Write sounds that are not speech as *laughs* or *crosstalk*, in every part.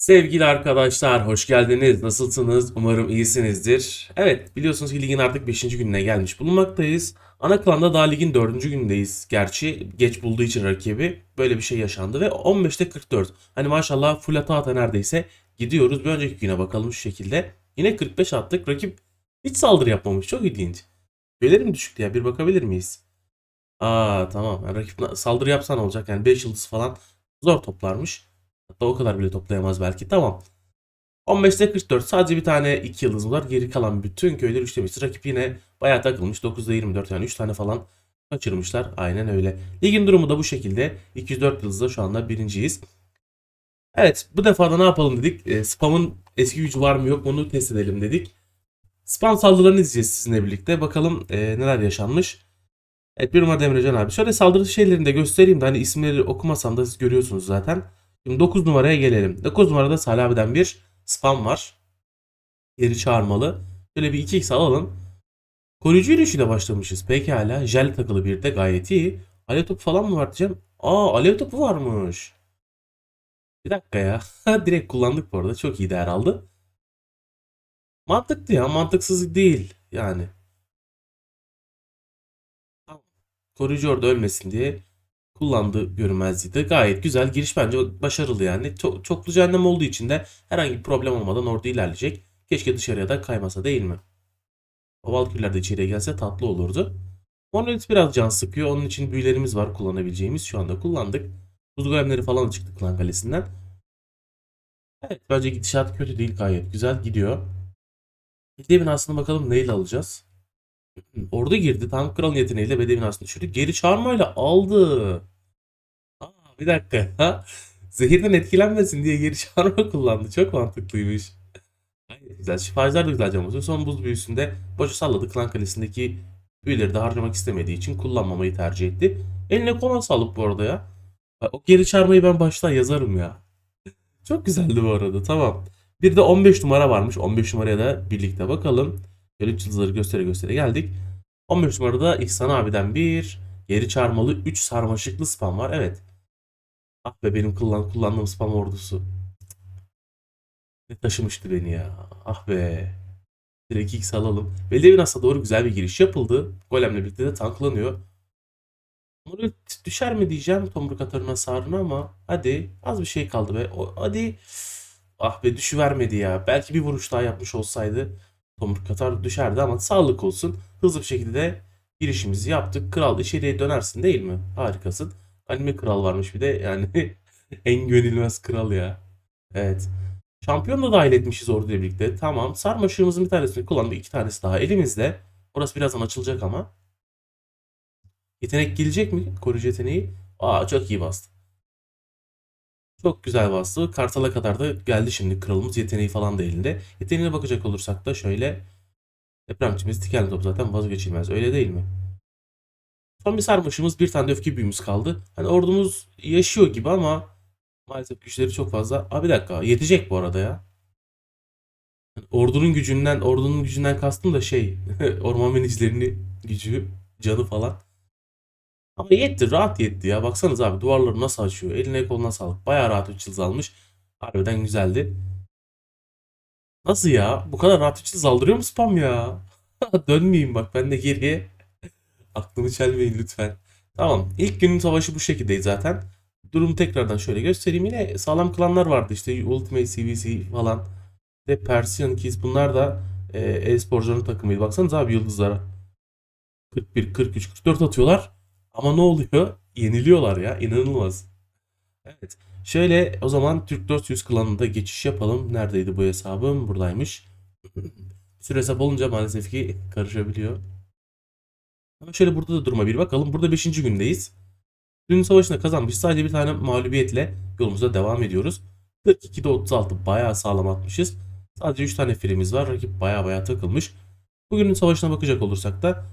Sevgili arkadaşlar, hoş geldiniz. Nasılsınız? Umarım iyisinizdir. Evet, biliyorsunuz ki ligin artık 5. gününe gelmiş bulunmaktayız. Ana klanda daha ligin 4. günündeyiz. Gerçi geç bulduğu için rakibi böyle bir şey yaşandı ve 15'te 44. Hani maşallah full ata ata neredeyse gidiyoruz. Bir önceki güne bakalım şu şekilde. Yine 45 attık. Rakip hiç saldırı yapmamış. Çok ilginç. Şeyleri mi düşüktü ya? Bir bakabilir miyiz? Aa tamam. Yani rakip saldırı yapsan olacak. Yani 5 yıldız falan zor toplarmış. Hatta o kadar bile toplayamaz belki. Tamam. 15'te 44. Sadece bir tane 2 yıldızım var. Geri kalan bütün köyleri üçlemiş. Rakip yine bayağı takılmış. 9'da 24 yani 3 tane falan kaçırmışlar. Aynen öyle. Ligin durumu da bu şekilde. 204 yıldızda şu anda birinciyiz. Evet bu defa da ne yapalım dedik. E, spam'ın eski gücü var mı yok mu onu test edelim dedik. Spam saldırılarını izleyeceğiz sizinle birlikte. Bakalım e, neler yaşanmış. Evet bir numara Emrecan abi. Şöyle saldırı şeylerini de göstereyim de hani isimleri okumasam da siz görüyorsunuz zaten. Şimdi 9 numaraya gelelim. 9 numarada Salih abiden bir spam var. Geri çağırmalı. Şöyle bir 2x alalım. Koruyucu yürüyüşüyle başlamışız. Pekala. Jel takılı bir de gayet iyi. Alev topu falan mı var diyeceğim. Aa alev topu varmış. Bir dakika ya. *laughs* Direkt kullandık bu arada. Çok iyi değer aldı. Mantıklı ya. Mantıksız değil. Yani. Koruyucu orada ölmesin diye kullandığı görünmezliği de gayet güzel. Giriş bence başarılı yani. Çok, çoklu cehennem olduğu için de herhangi bir problem olmadan orada ilerleyecek. Keşke dışarıya da kaymasa değil mi? O Valkyrie'ler de içeriye gelse tatlı olurdu. Monolith biraz can sıkıyor. Onun için büyülerimiz var kullanabileceğimiz. Şu anda kullandık. Buz golemleri falan çıktı klan kalesinden. Evet bence gidişat kötü değil gayet güzel gidiyor. Bedevi binasına bakalım neyle alacağız? Orada girdi. Tank kralın yeteneğiyle Bedevi binasını düşürdü. Geri çağırmayla aldı. Bir dakika. Ha? Zehirden etkilenmesin diye geri çağırma kullandı. Çok mantıklıymış. Gayet güzel. Şifacılar da güzel basıyor. Son buz büyüsünde boşa salladı. Klan kalesindeki büyüleri de harcamak istemediği için kullanmamayı tercih etti. Eline kona sağlık bu arada ya. O geri çağırmayı ben baştan yazarım ya. *laughs* Çok güzeldi bu arada. Tamam. Bir de 15 numara varmış. 15 numaraya da birlikte bakalım. Böyle yıldızları göstere göstere geldik. 15 numarada İhsan abiden bir geri çağırmalı 3 sarmaşıklı spam var. Evet. Ah be benim kullan kullandığım spam ordusu. Ne taşımıştı beni ya. Ah be. Direkt X alalım. Belediye binasına doğru güzel bir giriş yapıldı. Golemle birlikte de tanklanıyor. Bunu düşer mi diyeceğim tomruk atarın hasarına ama hadi az bir şey kaldı be. O, hadi. Ah be düşüvermedi ya. Belki bir vuruş daha yapmış olsaydı tomruk atar düşerdi ama sağlık olsun. Hızlı bir şekilde girişimizi yaptık. Kral içeriye dönersin değil mi? Harikasın. Anime kral varmış bir de yani *laughs* en güvenilmez kral ya. Evet. Şampiyon da dahil etmişiz orduyla birlikte. Tamam. Sarmaşığımızın bir tanesini kullandık. iki tanesi daha elimizde. Orası birazdan açılacak ama. Yetenek gelecek mi? Koruyucu yeteneği. Aa çok iyi bastı. Çok güzel bastı. Kartal'a kadar da geldi şimdi kralımız. Yeteneği falan da elinde. Yeteneğine bakacak olursak da şöyle. Depremçimiz dikenli top zaten vazgeçilmez. Öyle değil mi? Son bir sarmaşımız bir tane de öfke büyümüz kaldı. Hani ordumuz yaşıyor gibi ama maalesef güçleri çok fazla. Aa bir dakika yetecek bu arada ya. Hani ordunun gücünden ordunun gücünden kastım da şey *laughs* orman menicilerini gücü canı falan. Ama yetti rahat yetti ya. Baksanız abi duvarları nasıl açıyor. Eline koluna sağlık. Bayağı rahat 3 yıldız almış. Harbiden güzeldi. Nasıl ya? Bu kadar rahat 3 yıldız aldırıyor mu spam ya? *laughs* Dönmeyeyim bak ben de geriye. Aklımı çelmeyin lütfen. Tamam. İlk günün savaşı bu şekildeyiz zaten. Durumu tekrardan şöyle göstereyim. Yine sağlam klanlar vardı işte Ultimate CVC falan. Ve Persian Kids bunlar da e, e-sporcuların takımıydı. Baksanıza abi yıldızlara. 41, 43, 44 atıyorlar. Ama ne oluyor? Yeniliyorlar ya. İnanılmaz. Evet. Şöyle o zaman Türk 400 klanında geçiş yapalım. Neredeydi bu hesabım? Buradaymış. *laughs* Sürü hesap olunca maalesef ki karışabiliyor. Ama şöyle burada da duruma bir bakalım. Burada 5. gündeyiz. Dün savaşında kazanmış. Sadece bir tane mağlubiyetle yolumuza devam ediyoruz. 42'de 36 bayağı sağlam atmışız. Sadece 3 tane filimiz var. Rakip bayağı bayağı takılmış. Bugünün savaşına bakacak olursak da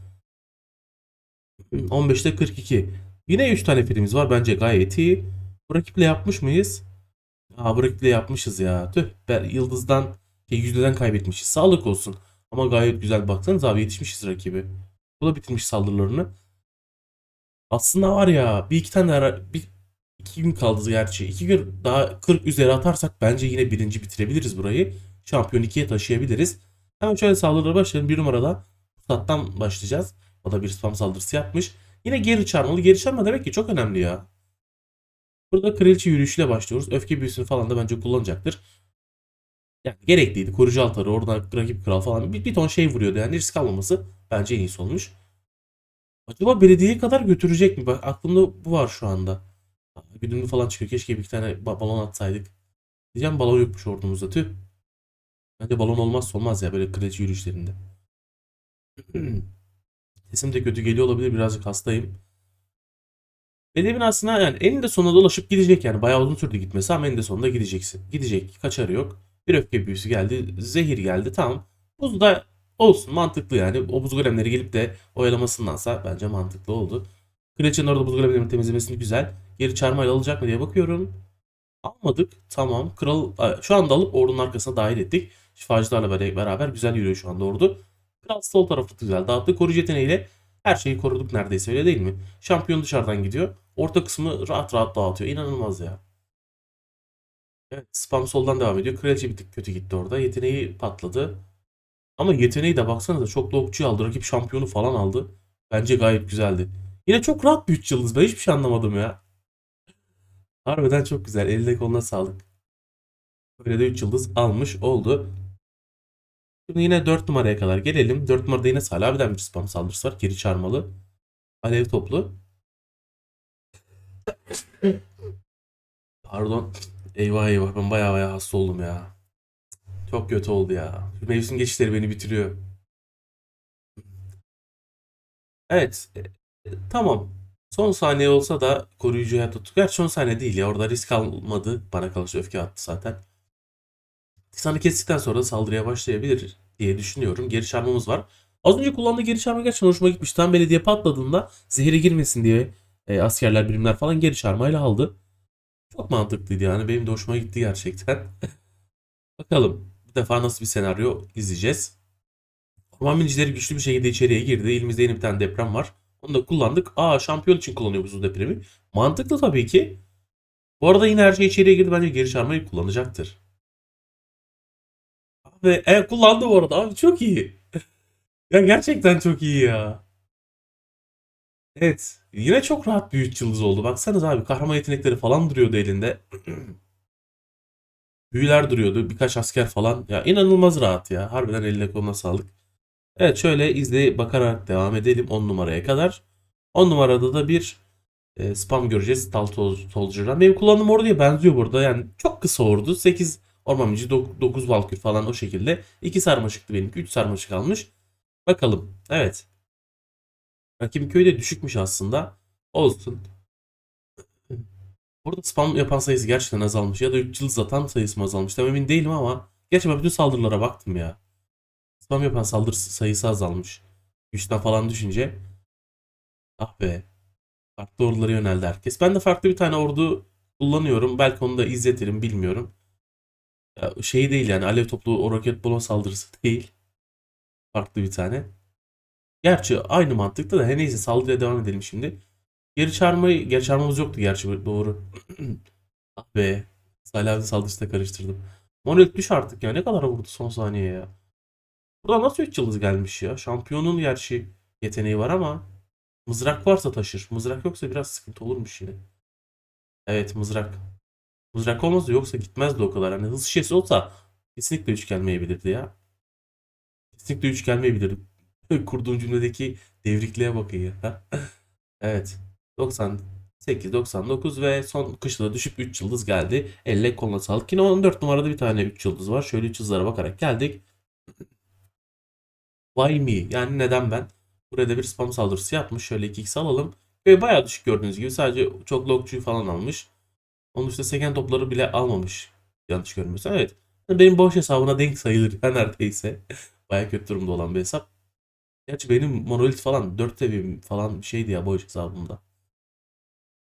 *clears throat* 15'te 42. Yine 3 tane filimiz var. Bence gayet iyi. Bu rakiple yapmış mıyız? Aa bu rakiple yapmışız ya. Tüh. be, Yıldız'dan, şey, yüzdeden kaybetmişiz. Sağlık olsun. Ama gayet güzel baksanız abi yetişmişiz rakibi. Bu da bitirmiş saldırılarını. Aslında var ya bir iki tane ara, bir, 2 gün kaldı gerçi. 2 gün daha 40 üzeri atarsak bence yine birinci bitirebiliriz burayı. Şampiyon 2'ye taşıyabiliriz. Hemen şöyle saldırılara başlayalım. Bir numarada Pusat'tan başlayacağız. O da bir spam saldırısı yapmış. Yine geri çarmalı. Geri çarma demek ki çok önemli ya. Burada kraliçe yürüyüşüyle başlıyoruz. Öfke büyüsünü falan da bence kullanacaktır. Yani gerekliydi. Koruyucu altarı, oradan rakip kral falan bir, bir ton şey vuruyordu. Yani risk almaması bence en iyisi olmuş. Acaba belediyeye kadar götürecek mi? Bak aklımda bu var şu anda. Güdümlü falan çıkıyor. Keşke bir tane ba- balon atsaydık. Diyeceğim balon yokmuş ordumuzda tüh. Bence balon olmazsa olmaz ya böyle kraliçe yürüyüşlerinde. *clears throat* Sesim de kötü geliyor olabilir. Birazcık hastayım. Belediye binasına yani eninde sonunda dolaşıp gidecek yani. Bayağı uzun sürdü gitmesi ama eninde sonunda gideceksin. Gidecek. Kaçarı yok. Bir öfke büyüsü geldi. Zehir geldi. Tamam. Buz da olsun. Mantıklı yani. O buz golemleri gelip de oyalamasındansa bence mantıklı oldu. Kraliçenin orada buz golemlerini temizlemesini güzel. Geri çarmayla alacak mı diye bakıyorum. Almadık. Tamam. Kral şu anda alıp ordunun arkasına dahil ettik. Şifacılarla beraber güzel yürüyor şu anda ordu. Kral sol tarafı güzel dağıttı. Koruyucu yeteneğiyle her şeyi koruduk neredeyse öyle değil mi? Şampiyon dışarıdan gidiyor. Orta kısmı rahat rahat dağıtıyor. İnanılmaz ya. Evet spam soldan devam ediyor. Kraliçe bir tık kötü gitti orada. Yeteneği patladı. Ama yeteneği de baksanıza çok da okçu aldı. Rakip şampiyonu falan aldı. Bence gayet güzeldi. Yine çok rahat bir 3 yıldız. Ben hiçbir şey anlamadım ya. Harbiden çok güzel. Eline koluna sağlık. Böyle de 3 yıldız almış oldu. Şimdi yine 4 numaraya kadar gelelim. 4 numarada yine Salih bir spam saldırısı var. Geri çarmalı. Alev toplu. Pardon. Eyvah eyvah ben baya baya hasta oldum ya. Çok kötü oldu ya. Mevsim geçişleri beni bitiriyor. Evet. e, e, tamam. Son saniye olsa da koruyucuya tuttuk. Gerçi son saniye değil ya. Orada risk almadı. Bana kalırsa öfke attı zaten. Titan'ı kestikten sonra saldırıya başlayabilir diye düşünüyorum. Geri çarmamız var. Az önce kullandığı geri çarmı gerçekten hoşuma gitmiş. Tam belediye patladığında zehre girmesin diye e, askerler birimler falan geri çarmayla aldı. Çok mantıklıydı yani. Benim de hoşuma gitti gerçekten. *laughs* Bakalım. Bu defa nasıl bir senaryo izleyeceğiz. Orman binicileri güçlü bir şekilde içeriye girdi. Elimizde yeni bir tane deprem var. Onu da kullandık. Aa şampiyon için kullanıyoruz bu depremi. Mantıklı tabii ki. Bu arada yine her şey içeriye girdi. Bence geri çarmayı kullanacaktır. Ve e, kullandı bu arada abi çok iyi. *laughs* Ya gerçekten çok iyi ya. Evet. Yine çok rahat bir 3 yıldız oldu. Baksanız abi kahraman yetenekleri falan duruyordu elinde. *clears throat* Büyüler duruyordu. Birkaç asker falan. Ya inanılmaz rahat ya. Harbiden eline koluna sağlık. Evet şöyle izle bakarak devam edelim 10 numaraya kadar. 10 numarada da bir e, spam göreceğiz. Stal Soldier'dan. Benim kullandığım orduya benziyor burada. Yani çok kısa ordu. 8 orman bici 9 valkür falan o şekilde. 2 sarmaşıktı benimki. 3 sarmaşık almış. Bakalım. Evet. Rakibin köyü de düşükmüş aslında. Olsun. Burada spam yapan sayısı gerçekten azalmış. Ya da 3 yıldız atan sayısı mı azalmış? Tam emin değilim ama. Gerçi ben bütün saldırılara baktım ya. Spam yapan saldırı sayısı azalmış. Güçten falan düşünce. Ah be. Farklı ordulara yöneldi herkes. Ben de farklı bir tane ordu kullanıyorum. Belki onu da izletirim bilmiyorum. Ya, şey değil yani alev toplu o roket balon saldırısı değil. Farklı bir tane. Gerçi aynı mantıkta da her neyse saldırıya devam edelim şimdi. Geri çağırmayı, geri çağırmamız yoktu gerçi doğru. *clears throat* ah be. Salih saldırısına karıştırdım. Monolith düş artık ya. Ne kadar vurdu son saniye ya. Burada nasıl 3 yıldız gelmiş ya? Şampiyonun gerçi yeteneği var ama mızrak varsa taşır. Mızrak yoksa biraz sıkıntı olurmuş yine. Evet mızrak. Mızrak olmazdı yoksa gitmezdi o kadar. Hani hız şişesi olsa kesinlikle 3 gelmeyebilirdi ya. Kesinlikle 3 gelmeyebilirdi. *laughs* Kurduğum cümledeki devrikliğe bakın *laughs* evet. 98, 99 ve son kışla düşüp 3 yıldız geldi. Elle koluna sağlık. Yine 14 numarada bir tane 3 yıldız var. Şöyle 3 yıldızlara bakarak geldik. *clears throat* Why me? Yani neden ben? Burada bir spam saldırısı yapmış. Şöyle 2x alalım. Ve bayağı düşük gördüğünüz gibi. Sadece çok lokçuyu falan almış. Onun dışında seken topları bile almamış. Yanlış görmüyorsam. Evet. Benim boş hesabına denk sayılır ya neredeyse. *laughs* bayağı kötü durumda olan bir hesap. Gerçi benim monolit falan 4 seviyem falan şeydi ya boş hesabımda.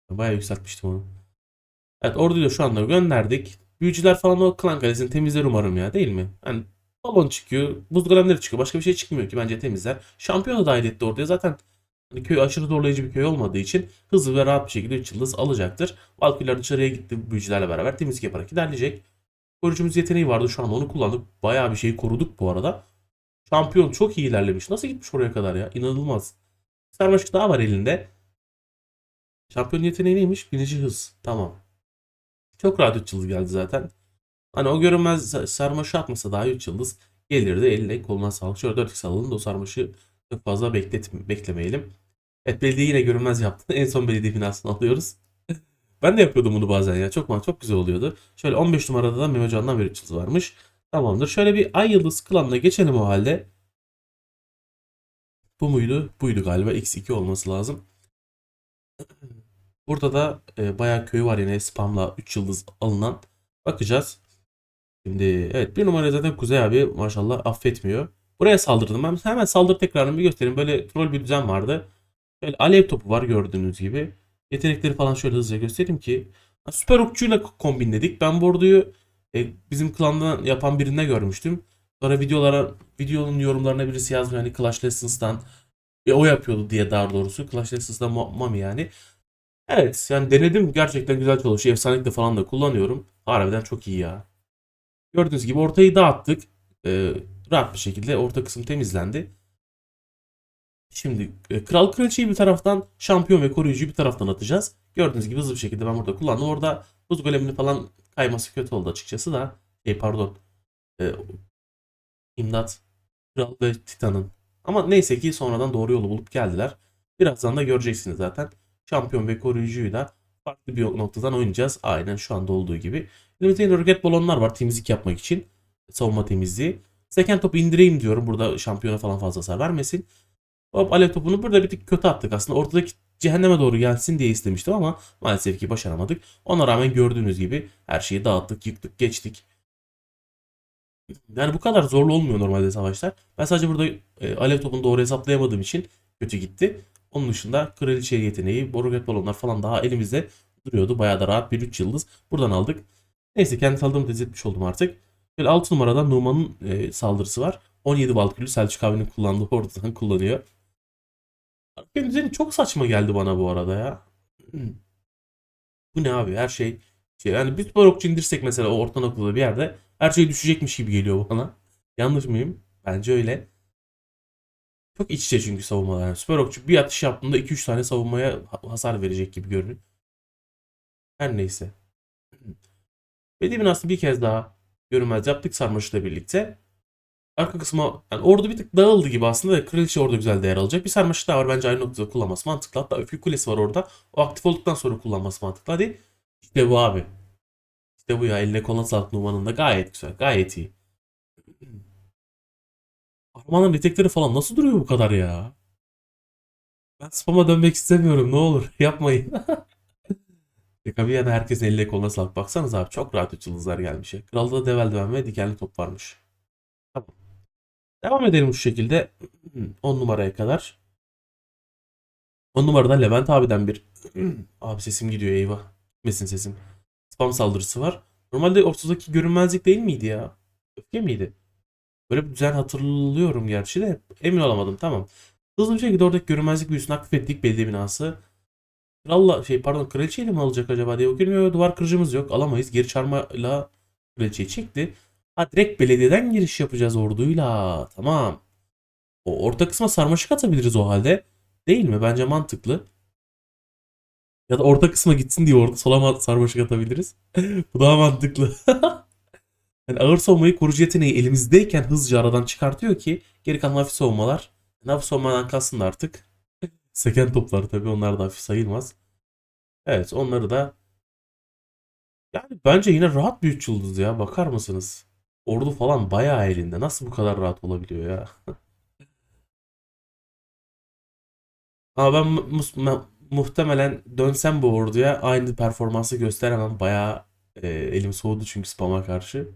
Bayağı yükseltmiştim onu. Evet orduyu da şu anda gönderdik. Büyücüler falan o klan kalesini temizler umarım ya değil mi? Hani balon çıkıyor, buz golemleri çıkıyor. Başka bir şey çıkmıyor ki bence temizler. Şampiyonu dahil etti orduya. Zaten Hani köy aşırı zorlayıcı bir köy olmadığı için hızlı ve rahat bir şekilde 3 yıldız alacaktır. Valküller dışarıya gitti büyücülerle beraber temizlik yaparak ilerleyecek. Koruyucumuz yeteneği vardı şu an onu kullandık. Bayağı bir şeyi koruduk bu arada. Şampiyon çok iyi ilerlemiş. Nasıl gitmiş oraya kadar ya? İnanılmaz. Sarmaşık daha var elinde. Şampiyon yeteneği neymiş? Binici hız. Tamam. Çok rahat 3 yıldız geldi zaten. Hani o görünmez sarmaşı atmasa daha 3 yıldız gelirdi. Eline koluna sağlık. Şöyle 4x alalım da o sarmaşı çok fazla beklet beklemeyelim. Evet belediye yine görünmez yaptı. *laughs* En son belediye binasını alıyoruz. *laughs* ben de yapıyordum bunu bazen ya. Çok çok güzel oluyordu. Şöyle 15 numarada da Mehmet Can'dan bir 3 yıldız varmış. Tamamdır. Şöyle bir ay yıldız klanına geçelim o halde. Bu muydu? Buydu galiba. X2 olması lazım. Burada da e, bayağı köy var yine spamla 3 yıldız alınan. Bakacağız. Şimdi evet bir numara zaten Kuzey abi maşallah affetmiyor. Buraya saldırdım ben. Hemen saldırı tekrarını bir göstereyim. Böyle troll bir düzen vardı. Böyle alev topu var gördüğünüz gibi. Yetenekleri falan şöyle hızlıca göstereyim ki. Süper okçuyla kombinledik. Ben bu orduyu e, bizim klandan yapan birine görmüştüm. Sonra videolara videonun yorumlarına birisi yazmış hani Clash Lessons'tan e, o yapıyordu diye daha doğrusu. Clash Lessons'tan Mo- Mami yani. Evet yani denedim gerçekten güzel çalışıyor. Efsanelikle falan da kullanıyorum. Harbiden çok iyi ya. Gördüğünüz gibi ortayı dağıttık. Ee, rahat bir şekilde orta kısım temizlendi. Şimdi e, Kral Kraliçeyi bir taraftan şampiyon ve koruyucuyu bir taraftan atacağız. Gördüğünüz gibi hızlı bir şekilde ben burada kullandım. Orada buz golemini falan kayması kötü oldu açıkçası da. Şey pardon. Ee, İmdat. Kral ve Titan'ın. Ama neyse ki sonradan doğru yolu bulup geldiler. Birazdan da göreceksiniz zaten. Şampiyon ve koruyucuyu da farklı bir noktadan oynayacağız. Aynen şu anda olduğu gibi. Elimizde roket balonlar var temizlik yapmak için. Savunma temizliği. Seken topu indireyim diyorum. Burada şampiyona falan fazla hasar vermesin. Hop alev topunu burada bir tık kötü attık aslında. Ortadaki cehenneme doğru gelsin diye istemiştim ama maalesef ki başaramadık. Ona rağmen gördüğünüz gibi her şeyi dağıttık, yıktık, geçtik. Yani bu kadar zorlu olmuyor normalde savaşlar. Ben sadece burada e, alev topunu doğru hesaplayamadığım için kötü gitti. Onun dışında kraliçe yeteneği, roket balonlar falan daha elimizde duruyordu. Bayağı da rahat bir 3 yıldız. Buradan aldık. Neyse kendi saldırımı tez oldum artık. Böyle 6 numarada Numan'ın e, saldırısı var. 17 Valkürlü Selçuk abinin kullandığı ortadan kullanıyor. Benim düzeni çok saçma geldi bana bu arada ya. Bu ne abi her şey. Şey, yani bir süper okçu indirsek mesela o orta noktada bir yerde her şey düşecekmiş gibi geliyor bana. Yanlış mıyım? Bence öyle. Çok iç içe çünkü savunmalar. Yani süper okçu bir atış yaptığında 2-3 tane savunmaya hasar verecek gibi görünüyor. Her neyse. Belediye binasını bir kez daha görünmez yaptık sarmaşıkla birlikte. Arka kısma yani ordu bir tık dağıldı gibi aslında. Kraliçe orada güzel değer alacak. Bir sarmaşık daha var. Bence aynı noktada kullanması mantıklı. Hatta öfke kulesi var orada. O aktif olduktan sonra kullanması mantıklı. Hadi. İşte bu abi. İşte bu ya. Eline koluna sağlık Numan'ın da gayet güzel. Gayet iyi. *clears throat* Armanın detekleri falan nasıl duruyor bu kadar ya? Ben spam'a dönmek istemiyorum. Ne olur *laughs* yapmayın. *laughs* Şaka bir yana herkesin eline koluna sağlık. Baksanız abi çok rahat üç yıldızlar gelmiş. Kralda da ve dikenli top varmış. Devam edelim şu şekilde. 10 numaraya kadar. 10 numarada Levent abiden bir *clears throat* abi sesim gidiyor eyvah. Gitmesin sesim. Spam saldırısı var. Normalde ortadaki görünmezlik değil miydi ya? Öfke miydi? Böyle bir düzen hatırlıyorum gerçi de emin olamadım tamam. Hızlı bir şekilde oradaki görünmezlik büyüsünü aktif ettik belediye binası. Kralla şey pardon kraliçeyle mi alacak acaba diye bakıyorum. Duvar kırıcımız yok alamayız. Geri çarmıyla kraliçeyi çekti. Ha direkt belediyeden giriş yapacağız orduyla. Tamam. O orta kısma sarmaşık atabiliriz o halde. Değil mi? Bence mantıklı. Ya da orta kısma gitsin diye orada sola ma- sarmaşık atabiliriz. *laughs* Bu daha mantıklı. *laughs* Yani ağır savunmayı korucu yeteneği elimizdeyken hızlıca aradan çıkartıyor ki geri kalan hafif savunmalar. Yani hafif savunmadan kalsın artık. *laughs* Seken toplar tabii onlar da hafif sayılmaz. Evet onları da yani bence yine rahat bir 3 yıldız ya. Bakar mısınız? Ordu falan bayağı elinde. Nasıl bu kadar rahat olabiliyor ya? *laughs* Ama ben mu- mu- muhtemelen dönsem bu orduya aynı performansı gösteremem. Bayağı e, elim soğudu çünkü spam'a karşı.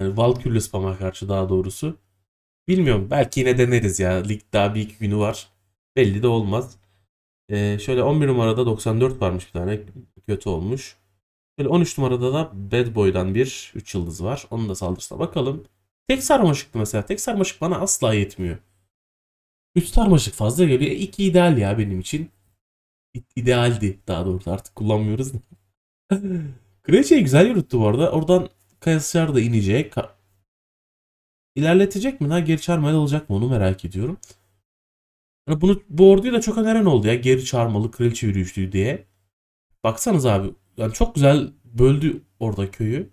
Yani Valkyrie'li spam'a karşı daha doğrusu. Bilmiyorum. Belki yine deneriz ya. Lig daha bir iki günü var. Belli de olmaz. E, şöyle 11 numarada 94 varmış bir tane. Kötü olmuş. Şöyle 13 numarada da Bad Boy'dan bir 3 yıldız var. Onun da saldırısına bakalım. Tek sarmaşıktı mesela. Tek sarmaşık bana asla yetmiyor. 3 sarmaşık fazla geliyor. 2 ideal ya benim için. İdealdi daha doğrusu artık kullanmıyoruz. *laughs* Kraliçeyi güzel yürüttü bu arada. Oradan Kayasılar da inecek. İlerletecek mi lan? Geri çağırmalı olacak mı? Onu merak ediyorum. Yani bunu bu orduyu da çok öneren oldu ya. Geri çağırmalı kraliçe yürüyüşlüğü diye. Baksanız abi. Yani çok güzel böldü orada köyü.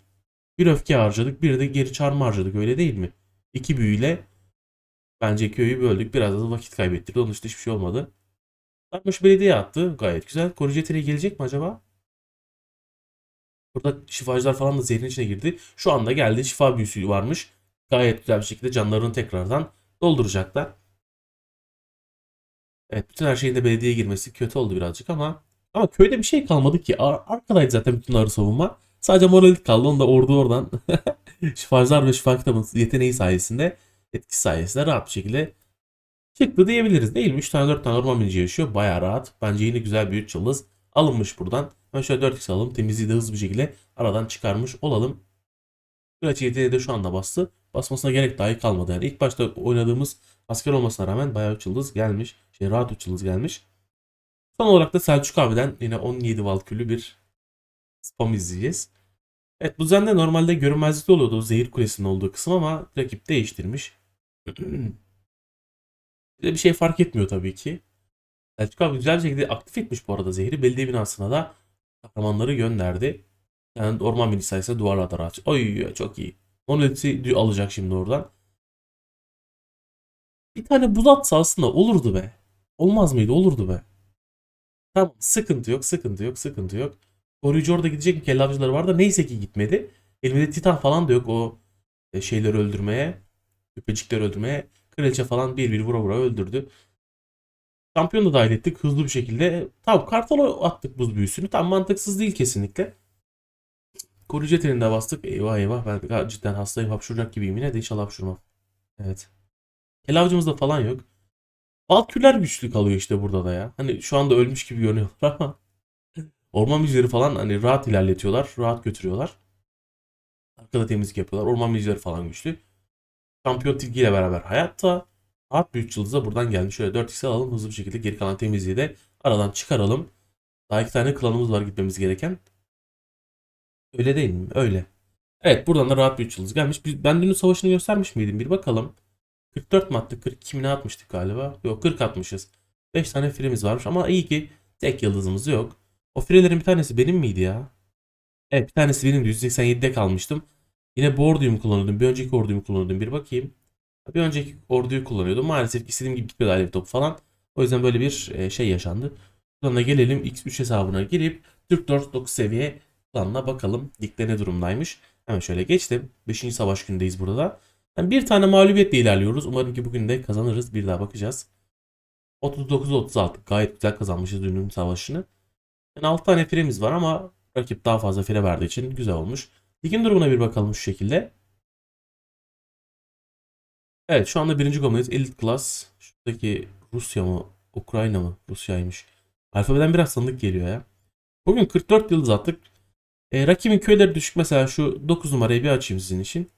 Bir öfke harcadık. Bir de geri çağırma harcadık. Öyle değil mi? İki büyüyle bence köyü böldük. Biraz da vakit kaybettirdi. Onun dışında hiçbir şey olmadı. Sarmış belediye attı. Gayet güzel. Koruyucu yeteneği gelecek mi acaba? Burada şifacılar falan da zehrin içine girdi. Şu anda geldi. Şifa büyüsü varmış. Gayet güzel bir şekilde canlarını tekrardan dolduracaklar. Evet bütün her şeyin de belediyeye girmesi kötü oldu birazcık ama ama köyde bir şey kalmadı ki. Ar- arkadaydı zaten bütün arı savunma. Sadece moralit kaldı. Onu da ordu oradan *laughs* şifacılar ve şifa kitabının yeteneği sayesinde etkisi sayesinde rahat bir şekilde çıktı diyebiliriz değil mi? 3 tane 4 tane orman bilici yaşıyor. Baya rahat. Bence yine güzel bir 3 yıldız alınmış buradan. Ben şöyle 4x alalım. Temizliği de hızlı bir şekilde aradan çıkarmış olalım. Kraliçe yeteneği de şu anda bastı. Basmasına gerek dahi kalmadı. Yani ilk başta oynadığımız asker olmasına rağmen bayağı 3 yıldız gelmiş. Şey rahat 3 yıldız gelmiş. Son olarak da Selçuk abiden yine 17 valküllü bir spam izleyeceğiz. Evet bu düzende normalde görünmezlikte oluyordu o zehir kulesinin olduğu kısım ama rakip değiştirmiş. *clears throat* Bir şey fark etmiyor tabii ki. Selçuk abi güzel bir şekilde aktif etmiş bu arada zehri. Belediye binasına da kahramanları gönderdi. Yani orman bilgi sayesinde duvarlar da rahat. Oy çok iyi. Monolith'i alacak şimdi oradan. Bir tane buz atsa aslında olurdu be. Olmaz mıydı? Olurdu be. Tamam sıkıntı yok sıkıntı yok sıkıntı yok. Koruyucu orada gidecek mi? Kelle avcıları var da neyse ki gitmedi. Elimde titan falan da yok o e, şeyleri öldürmeye. Köpecikleri öldürmeye. Kraliçe falan bir bir vura vura öldürdü. Şampiyonu da dahil ettik hızlı bir şekilde. Tamam kartalı attık buz büyüsünü. Tam mantıksız değil kesinlikle. Koruyucu yeteneğini de bastık. Eyvah eyvah ben cidden hastayım hapşuracak gibiyim yine de inşallah hapşurmam. Evet. Kel avcımızda falan yok. Valkürler güçlü kalıyor işte burada da ya. Hani şu anda ölmüş gibi görünüyorlar ama *laughs* orman müziğleri falan hani rahat ilerletiyorlar. Rahat götürüyorlar. Arkada temizlik yapıyorlar. Orman müziğleri falan güçlü. Şampiyon Tilki ile beraber hayatta. Rahat bir 3 yıldızla buradan gelmiş. Şöyle 4x alalım hızlı bir şekilde geri kalan temizliği de aradan çıkaralım. Daha iki tane klanımız var gitmemiz gereken. Öyle değil mi? Öyle. Evet buradan da rahat bir 3 yıldız gelmiş. Ben dünün savaşını göstermiş miydim? Bir bakalım. 44 mi attık? 42 mi atmıştık galiba? Yok 40 atmışız. 5 tane firemiz varmış ama iyi ki tek yıldızımız yok. O firelerin bir tanesi benim miydi ya? Evet bir tanesi benim 187'de kalmıştım. Yine bu orduyu mu kullanıyordum? Bir önceki orduyu mu kullanıyordum? Bir bakayım. Bir önceki orduyu kullanıyordum. Maalesef istediğim gibi gitmedi alev topu falan. O yüzden böyle bir e, şey yaşandı. Da gelelim X3 hesabına girip Türk 4 seviye planına bakalım. Ligde ne durumdaymış. Hemen şöyle geçtim. 5. savaş günündeyiz burada da. Yani bir tane mağlubiyetle ilerliyoruz. Umarım ki bugün de kazanırız. Bir daha bakacağız. 39-36 gayet güzel kazanmışız dünün savaşını. Yani 6 tane firemiz var ama rakip daha fazla fire verdiği için güzel olmuş. Ligin durumuna bir bakalım şu şekilde. Evet şu anda birinci komünist Elite Class. Şuradaki Rusya mı? Ukrayna mı? Rusya'ymış. Alfabeden biraz tanıdık geliyor ya. Bugün 44 yıldız attık. E, rakibin köyleri düşük. Mesela şu 9 numarayı bir açayım sizin için.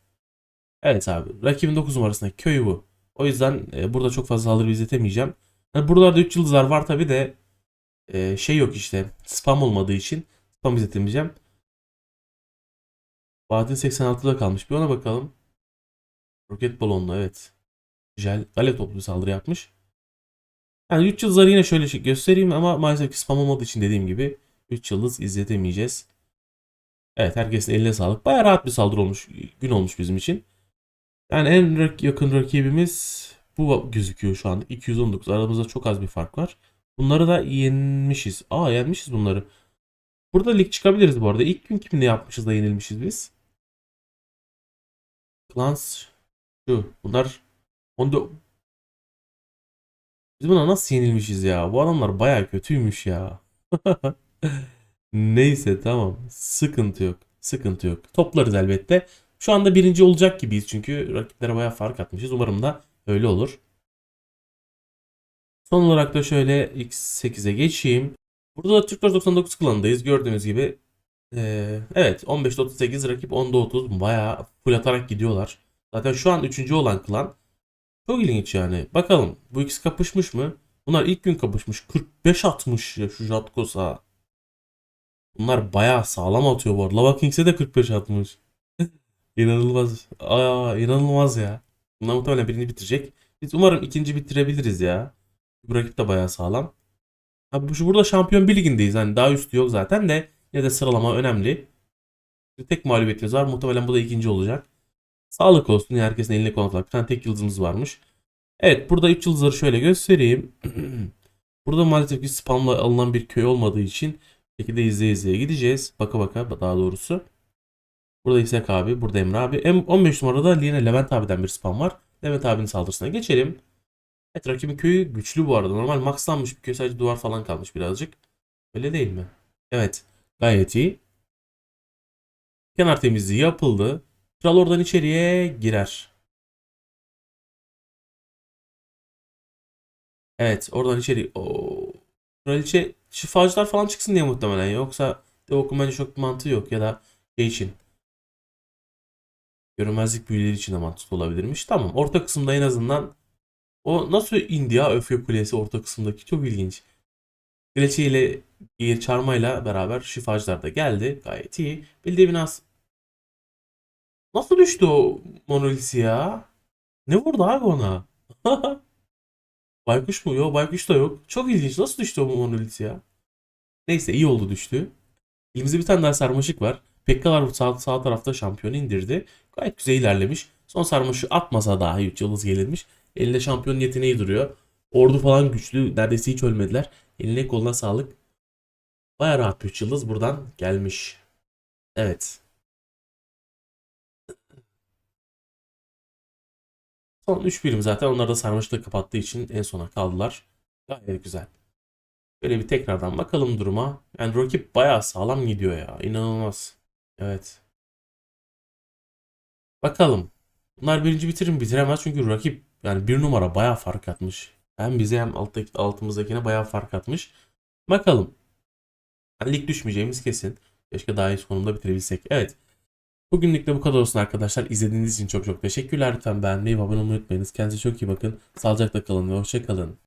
Evet abi. Rakibin 9 numarasındaki köy bu. O yüzden e, burada çok fazla saldırı izletemeyeceğim. Yani buralarda 3 yıldızlar var tabi de e, şey yok işte. Spam olmadığı için spam izletemeyeceğim. Vadin 86'da kalmış. Bir ona bakalım. Roket balonlu evet. Güzel. Gale toplu bir saldırı yapmış. Yani 3 yıldızları yine şöyle şey göstereyim ama maalesef ki spam olmadığı için dediğim gibi 3 yıldız izletemeyeceğiz. Evet herkesin eline sağlık. Baya rahat bir saldırı olmuş. Gün olmuş bizim için. Yani en yakın rakibimiz bu gözüküyor şu anda. 219. Aramızda çok az bir fark var. Bunları da yenmişiz. Aa yenmişiz bunları. Burada lig çıkabiliriz bu arada. İlk gün kimle yapmışız da yenilmişiz biz? Clans şu. Bunlar onda biz buna nasıl yenilmişiz ya? Bu adamlar baya kötüymüş ya. *laughs* Neyse tamam. Sıkıntı yok. Sıkıntı yok. Toplarız elbette. Şu anda birinci olacak gibiyiz çünkü rakiplere baya fark atmışız. Umarım da öyle olur. Son olarak da şöyle X8'e geçeyim. Burada da Türk 99 klanındayız. Gördüğünüz gibi ee, evet 15'te 38 rakip 10'da 30 bayağı full atarak gidiyorlar. Zaten şu an 3. olan klan Çok ilginç yani. Bakalım bu ikisi kapışmış mı? Bunlar ilk gün kapışmış. 45 atmış ya şu Jatkos'a. Bunlar bayağı sağlam atıyor bu arada. Lava Kings'e de 45 atmış. İnanılmaz. Aa, inanılmaz ya. Bunlar muhtemelen birini bitirecek. Biz umarım ikinci bitirebiliriz ya. Bu rakip de bayağı sağlam. Ha, bu, şu burada şampiyon bir ligindeyiz. Hani daha üstü yok zaten de yine de sıralama önemli. Tek mağlubiyetimiz var. Muhtemelen bu da ikinci olacak. Sağlık olsun. Herkesin eline konulan bir tane tek yıldızımız varmış. Evet burada 3 yıldızları şöyle göstereyim. *clears throat* burada maalesef ki spamla alınan bir köy olmadığı için şekilde izleye izleye gideceğiz. Baka baka daha doğrusu. Burada İshak abi, burada Emre abi. Em 15 numarada yine Levent abiden bir spam var. Levent abinin saldırısına geçelim. Evet rakibin köyü güçlü bu arada. Normal maxlanmış bir köy sadece duvar falan kalmış birazcık. Öyle değil mi? Evet. Gayet iyi. Kenar temizliği yapıldı. Kral oradan içeriye girer. Evet oradan içeri. Oo. Kraliçe şifacılar falan çıksın diye muhtemelen. Yoksa Devok'un bence çok bir mantığı yok. Ya da şey için. Görünmezlik büyüleri için mantıklı olabilirmiş. Tamam orta kısımda en azından o nasıl indi ya Öfke Kulesi orta kısımdaki çok ilginç. Kraliçe ile bir çarmayla beraber şifacılar da geldi. Gayet iyi. Bildiği biraz Nasıl düştü o monolisi ya? Ne vurdu abi ona? *laughs* Baykuş mu? Yok baykuş da yok. Çok ilginç. Nasıl düştü o monolisi ya? Neyse iyi oldu düştü. Elimizde bir tane daha sarmaşık var. Pekkalar sağ, sağ tarafta şampiyonu indirdi. Gayet güzel ilerlemiş. Son sarmaşığı atmasa dahi 3 yıldız gelirmiş. Elinde şampiyon yeteneği duruyor. Ordu falan güçlü. Neredeyse hiç ölmediler. Eline koluna sağlık. Baya rahat bir 3 yıldız buradan gelmiş. Evet. Son 3 birim zaten onlar da sarmaşıkla kapattığı için en sona kaldılar. Gayet güzel. Böyle bir tekrardan bakalım duruma. Yani rakip bayağı sağlam gidiyor ya. İnanılmaz. Evet. Bakalım. Bunlar birinci bitirir mi? Bitiremez çünkü rakip yani bir numara bayağı fark atmış. Hem bize hem alttaki, altımızdakine bayağı fark atmış. Bakalım. Yani lig düşmeyeceğimiz kesin. Keşke daha iyi konumda bitirebilsek. Evet. Bugünlük de bu kadar olsun arkadaşlar. İzlediğiniz için çok çok teşekkürler. Lütfen beğenmeyi ve abone olmayı unutmayınız. Kendinize çok iyi bakın. Sağlıcakla kalın ve hoşça kalın.